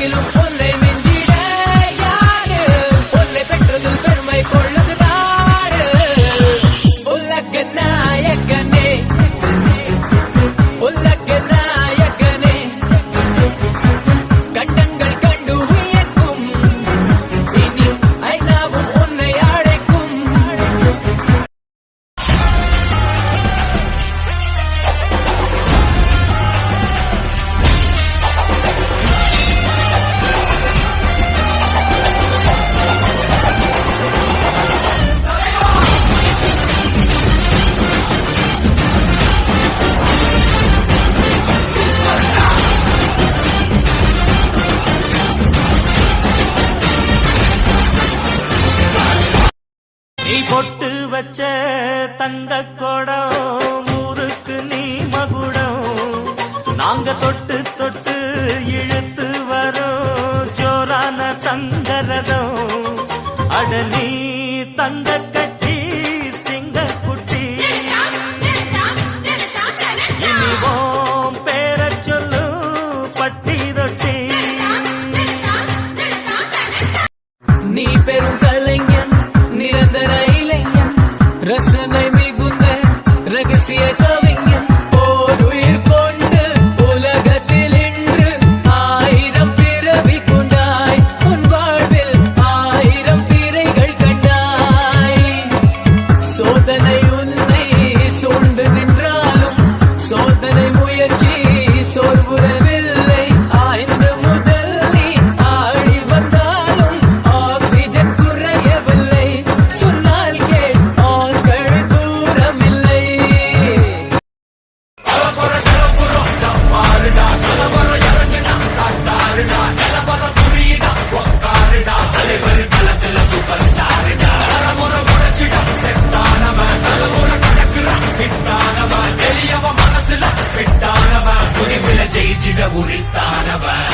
que lo pueda. பொட்டு வச்ச தந்த கொடம் ஊருக்கு நீ மகுடம். நாங்க தொட்டு தொட்டு இழுத்து வரோம் ஜோரான தங்கரதம் அடலி தங்க குறித்தானவன்